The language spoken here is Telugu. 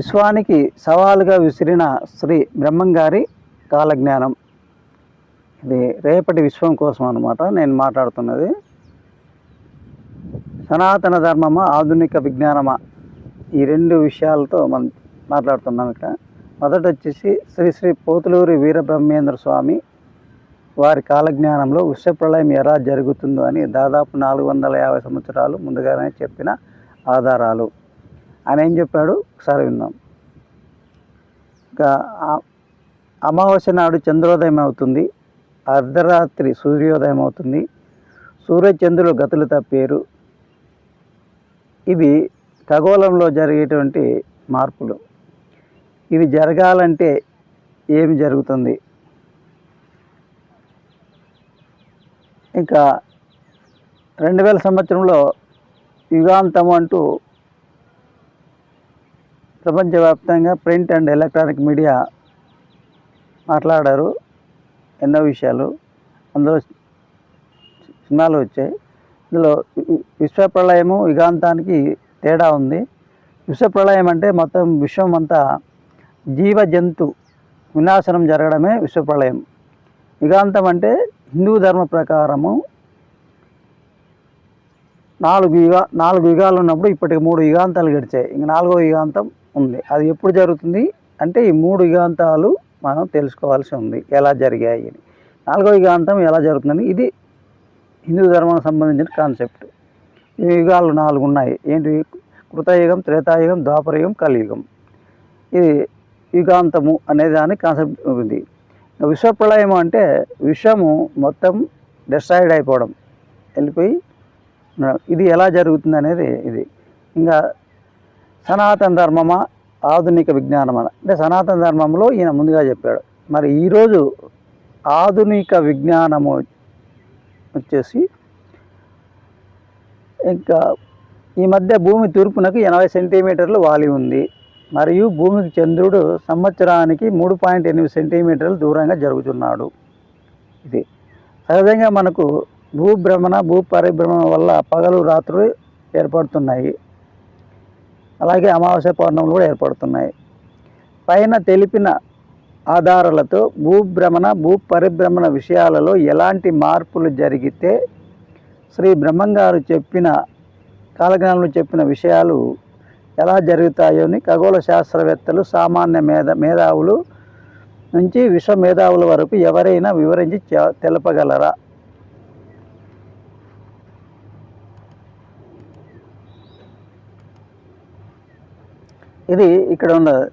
విశ్వానికి సవాలుగా విసిరిన శ్రీ బ్రహ్మంగారి కాలజ్ఞానం. ఇది రేపటి విశ్వం కోసం అనమాట నేను మాట్లాడుతున్నది. సనాతన ధర్మమా ఆధునిక విజ్ఞానమా? ఈ రెండు విషయాలతో మనం మాట్లాడుతున్నాం ఇక్కడ. మొదట వచ్చేసి శ్రీ శ్రీ పోతులూరి వీరబ్రహ్మేంద్ర స్వామి వారి కాలజ్ఞానంలో విశ్వప్రళయం ఎలా జరుగుతుందో అని దాదాపు నాలుగు వందల యాభై సంవత్సరాలు ముందుగానే చెప్పిన ఆధారాలు. ఆయన ఏం చెప్పాడు? ఒకసారి విందాం. ఇంకా అమావాస్య నాడు చంద్రోదయం అవుతుంది. అర్ధరాత్రి సూర్యోదయం అవుతుంది. సూర్యచంద్రులు గతులు తప్పేరు. ఇవి ఖగోళంలో జరిగేటువంటి మార్పులు. ఇవి జరగాలంటే ఏమి జరుగుతుంది? ఇంకా రెండు వేల సంవత్సరంలో యుగాంతం అంటూ ప్రపంచవ్యాప్తంగా ప్రింట్ అండ్ ఎలక్ట్రానిక్ మీడియా మాట్లాడారు. ఎన్నో విషయాలు. అందులో సినిమాలు వచ్చాయి. ఇందులో విశ్వప్రళయము యుగాంతానికి తేడా ఉంది. విశ్వప్రళయం అంటే మొత్తం విశ్వం అంతా జీవ జంతు వినాశనం జరగడమే విశ్వప్రళయం. యుగాంతం అంటే హిందూ ధర్మ ప్రకారము. నాలుగు యుగా నాలుగు యుగాలు ఉన్నప్పుడు ఇప్పటికి మూడు యుగాంతాలు గడిచాయి. ఇంక నాలుగో యుగాంతం ఉంది. అది ఎప్పుడు జరుగుతుంది? అంటే ఈ మూడు యుగాంతాలు మనం తెలుసుకోవాల్సి ఉంది. ఎలా జరిగాయి అని. నాలుగో యుగాంతం ఎలా జరుగుతుందని ఇది హిందూ ధర్మానికి సంబంధించిన కాన్సెప్ట్. ఈ యుగాలు నాలుగు ఉన్నాయి. ఏంటి? కృతయుగం త్రేతాయుగం ద్వాపరయుగం కలియుగం. ఇది యుగాంతము అనే దాని కాన్సెప్ట్ ఉంది. విశ్వప్రళయం అంటే విశ్వము మొత్తం డిస్ట్రాయిడ్ అయిపోవడం. వెళ్ళిపోయి ఇది ఎలా జరుగుతుంది అనేది ఇది. ఇంకా సనాతన ధర్మమా? ఆధునిక విజ్ఞానమా? అంటే సనాతన ధర్మంలో ఈయన ముందుగా చెప్పాడు. మరి ఈరోజు ఆధునిక విజ్ఞానము వచ్చేసి ఇంకా ఈ మధ్య భూమి తూర్పునకు ఎనభై సెంటీమీటర్లు వాలి ఉంది. మరియు భూమికి చంద్రుడు సంవత్సరానికి మూడు పాయింట్ ఎనిమిది సెంటీమీటర్లు దూరంగా జరుగుతున్నాడు. ఇది సహజంగా మనకు భూభ్రమణ భూ పరిభ్రమణ వల్ల పగలు రాత్రులు ఏర్పడుతున్నాయి. అలాగే అమావాస్య పౌర్ణములు కూడా ఏర్పడుతున్నాయి. పైన తెలిపిన ఆధారాలతో భూభ్రమణ భూ పరిభ్రమణ విషయాలలో ఎలాంటి మార్పులు జరిగితే శ్రీ బ్రహ్మంగారు చెప్పిన కాలజ్ఞానంలో చెప్పిన విషయాలు ఎలా జరుగుతాయో అని ఖగోళ శాస్త్రవేత్తలు సామాన్య మేధ మేధావులు నుంచి విశ్వ మేధావుల వరకు ఎవరైనా వివరించి చె- తెలపగలరా? ఇది ఇక్కడ ఉన్నది.